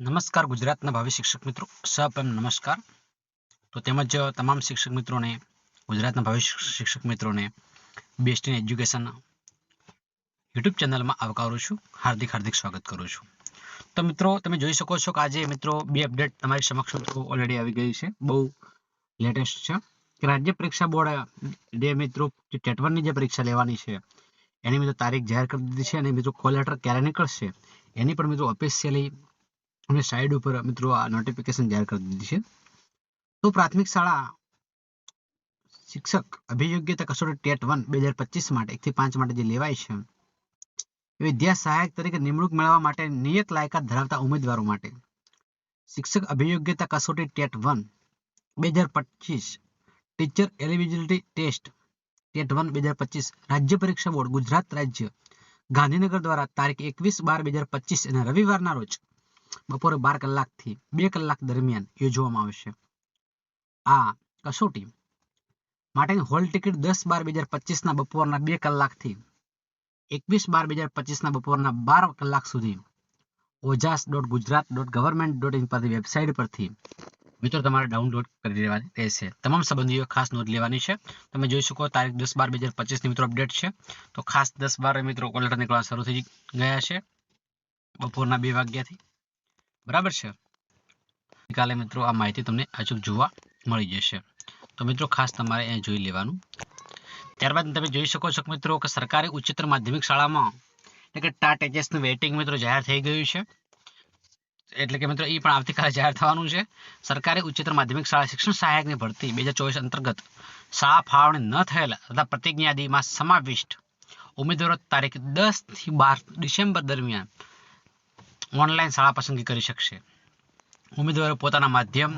નમસ્કાર ગુજરાતના ભાવિ શિક્ષક મિત્રો સપ્રેમ નમસ્કાર. તો તેમજ તમામ શિક્ષક મિત્રોને, ગુજરાતના ભાવિ શિક્ષક મિત્રોને બેસ્ટ ઇન એજ્યુકેશન યુટ્યુબ ચેનલમાં આવકારું છું, હાર્દિક હાર્દિક સ્વાગત કરું છું. તો મિત્રો, તમે જોઈ શકો છો કે આજે મિત્રો બે અપડેટ તમારી સમક્ષ ઓલરેડી આવી ગઈ છે, બહુ લેટેસ્ટ છે. કે રાજ્ય પરીક્ષા બોર્ડ જે મિત્રો ટેટ વનની જે પરીક્ષા લેવાની છે, એની મિત્રો તારીખ જાહેર કરી દીધી છે અને મિત્રો કોલ લેટર ક્યારે નીકળશે, એની પણ મિત્રો ઓફિશિયલી અને સાઈડ ઉપર મિત્રો આ નોટિફિકેશન જાહેર કરી દીધી છે. તો પ્રાથમિક શાળા શિક્ષક અભિયોગ્યતા કસોટી ટેટ વન બે હજાર પચીસ માટે એકથી પાંચ માટે જે લેવાય છે વિદ્યા સહાયક તરીકે નિમણૂક મેળવવા માટે નિયત લાયકાત ધરાવતા ઉમેદવારો માટે. શિક્ષક અભિયોગ્યતા કસોટી ટેટ વન બે હજાર પચીસ teacher eligibility test TET one બે હજાર પચીસ રાજ્ય પરીક્ષા બોર્ડ ગુજરાત રાજ્ય ગાંધીનગર દ્વારા તારીખ એકવીસ બાર બે હજાર પચીસ અને રવિવારના રોજ બપોરે બાર કલાકથી બે કલાક દરમિયાન યોજવામાં આવશે આ કસોટી માટેની હોલ ટિકિટ દસ બાર બે હજાર પચીસના બપોરના બે કલાકથી એકવીસ બાર બે હજાર પચીસના બપોરના બાર કલાક સુધી Ojas dot Gujarat dot government dot in પરથી વેબસાઇટ પરથી મિત્રો તમારે ડાઉનલોડ કરી લેવાની રહેશે. તમામ સંબંધીઓ ખાસ નોંધ લેવાની છે. તમે જોઈ શકો તારીખ દસ બાર બે હજાર પચીસની મિત્રો અપડેટ છે. તો ખાસ દસ બાર મિત્રો કોલેટર નીકળવા શરૂ થઈ ગયા છે. બપોરના બે વાગ્યાથી બરાબર છે? કાલે મિત્રો આ માહિતી તમને અચૂક જોવા મળી જશે. તો મિત્રો ખાસ તમારે એ જોઈ લેવાનું. ત્યારબાદ તમે જોઈ શકો છો મિત્રો કે સરકારી ઉચ્ચતર માધ્યમિક શાળામાં એટલે કે ટાટ એચએસનું વેઇટિંગ મિત્રો જાહેર થઈ ગયું છે. એટલે કે મિત્રો એ પણ આવતીકાલે જાહેર થવાનું છે. સરકારી ઉચ્ચતર માધ્યમિક શાળા શિક્ષણ સહાયકની ભરતી બે હજાર ચોવીસ અંતર્ગત શાળા ફાળવણી ન થયેલા તથા પ્રતિજ્ઞાદીમાં સમાવિષ્ટ ઉમેદવારો તારીખ દસથી બાર ડિસેમ્બર દરમિયાન ઓનલાઈન શાળા પસંદગી કરી શકશે. ઉમેદવારો પોતાના માધ્યમ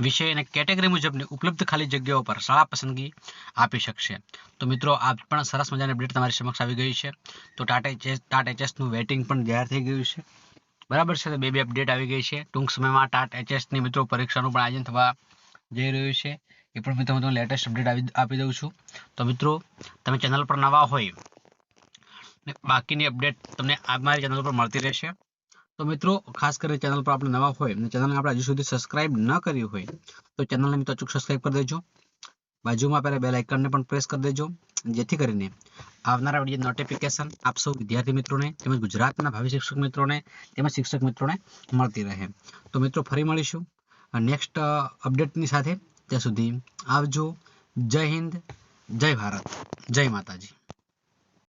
વિષય અને કેટેગરી મુજબની ઉપલબ્ધ ખાલી જગ્યાઓ પર શાળા પસંદગી આપી શકશે. તો મિત્રો આ પણ સરસ મજાની અપડેટ તમારી સમક્ષ આવી ગઈ છે. તો ટાટા એચએસ, ટાટ એચએસનું વેટિંગ પણ જાહેર થઈ ગયું છે. બરાબર છે, તો બે બે અપડેટ આવી ગઈ છે. ટૂંક સમયમાં ટાટ એચએસની મિત્રો પરીક્ષાનું પણ આયોજન થવા જઈ રહ્યું છે. એ પણ મિત્રો હું તમને લેટેસ્ટ અપડેટ આવી આપી દઉં છું. તો મિત્રો, તમે ચેનલ પર નવા હોય બાકીની અપડેટ તમને અમારી ચેનલ પર મળતી રહેશે. તો મિત્રો, ખાસ કરીને ચેનલ પર આપણે નવા હોય અને ચેનલને આપણે હજુ સુધી સબસ્ક્રાઇબ ન કરી હોય, તો ચેનલને મિત્રો અચૂક સબસ્ક્રાઇબ કરી દેજો. બાજુમાં પહેલાં બેલ આઇકનને પણ પ્રેસ કરી દેજો, જેથી કરીને આવનારા વીડિયો નોટિફિકેશન આપ સૌ વિદ્યાર્થી મિત્રોને તેમજ ગુજરાતના ભાવિ શિક્ષક મિત્રોને તેમજ શિક્ષક મિત્રોને મળતી રહે. તો મિત્રો, ફરી મળીશું. નેક્સ્ટ અપડેટની સાથે ત્યાં સુધી આવજો. જય હિન્દ, જય ભારત, જય માતાજી.